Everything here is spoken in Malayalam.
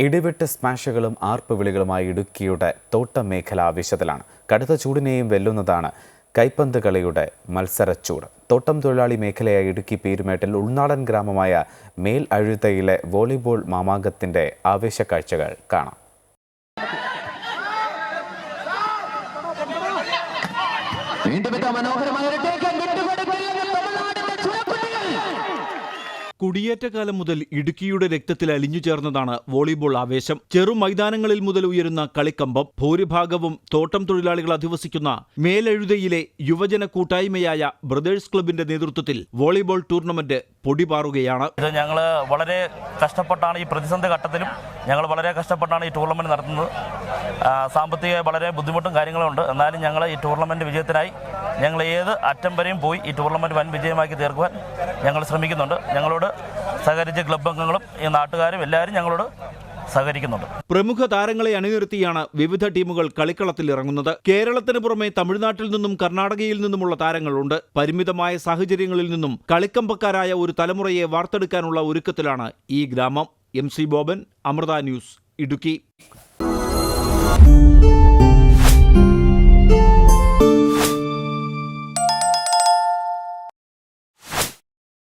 ഇടിവെട്ട് സ്മാഷുകളും ആർപ്പ് വിളികളുമായി ഇടുക്കിയുടെ തോട്ടം മേഖല ആവേശത്തിലാണ് കടുത്ത ചൂടിനെയും വെല്ലുന്നതാണ് കൈപ്പന്ത് കളിയുടെ മത്സരച്ചൂട്. തോട്ടം തൊഴിലാളി മേഖലയായ ഇടുക്കി പീരുമേട്ടിൽ ഉൾനാടൻ ഗ്രാമമായ മേൽ അഴുതയിലെ വോളിബോൾ മാമാങ്കത്തിന്റെ ആവേശക്കാഴ്ചകൾ കാണാം. വീണ്ടും മനോഹരമായ കുടിയേറ്റക്കാലം മുതൽ ഇടുക്കിയുടെ രക്തത്തിൽ അലിഞ്ഞു ചേർന്നതാണ് വോളിബോൾ ആവേശം. ചെറു മൈതാനങ്ങളിൽ മുതൽ ഉയരുന്ന കളിക്കമ്പം ഭൂരിഭാഗവും തോട്ടം തൊഴിലാളികൾ അധിവസിക്കുന്ന മേലെഴുതയിലെ യുവജന കൂട്ടായ്മയായ ബ്രദേഴ്സ് ക്ലബിന്റെ നേതൃത്വത്തിൽ വോളിബോൾ ടൂർണമെന്റ് പൊടിപാറുകയാണ്. ഇത് ഞങ്ങൾ വളരെ കഷ്ടപ്പെട്ടാണ് ഈ പ്രതിസന്ധി ഘട്ടത്തിലും ഞങ്ങൾ വളരെ കഷ്ടപ്പെട്ടാണ് ഈ ടൂർണമെന്റ് നടത്തുന്നത്. സാമ്പത്തിക വളരെ ബുദ്ധിമുട്ടും കാര്യങ്ങളും ഉണ്ട്. എന്നാലും ഞങ്ങൾ ഈ ടൂർണമെന്റ് വിജയത്തിനായി ഞങ്ങൾ ഏത് അറ്റം വരെയും പോയി ഈ ടൂർണമെന്റ് വൻ വിജയമാക്കി തീർക്കുവാൻ ഞങ്ങൾ ശ്രമിക്കുന്നുണ്ട്. ഞങ്ങളോട് സഹകരിച്ച ക്ലബ് അംഗങ്ങളും ഈ നാട്ടുകാരും എല്ലാവരും ഞങ്ങളോട് സഹകരിക്കുന്നുണ്ട്. പ്രമുഖ താരങ്ങളെ അണിനിർത്തിയാണ് വിവിധ ടീമുകൾ കളിക്കളത്തിൽ ഇറങ്ങുന്നത്. കേരളത്തിന് പുറമെ തമിഴ്നാട്ടിൽ നിന്നും കർണാടകയിൽ നിന്നുമുള്ള താരങ്ങളുണ്ട്. പരിമിതമായ സാഹചര്യങ്ങളിൽ നിന്നും കളിക്കമ്പക്കാരായ ഒരു തലമുറയെ വാർത്തെടുക്കാനുള്ള ഒരുക്കത്തിലാണ് ഈ ഗ്രാമം. M C Boban Amrita news Idukki.